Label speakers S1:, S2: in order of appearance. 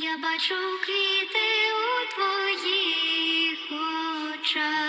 S1: Я бачу квіти у твоїх очах.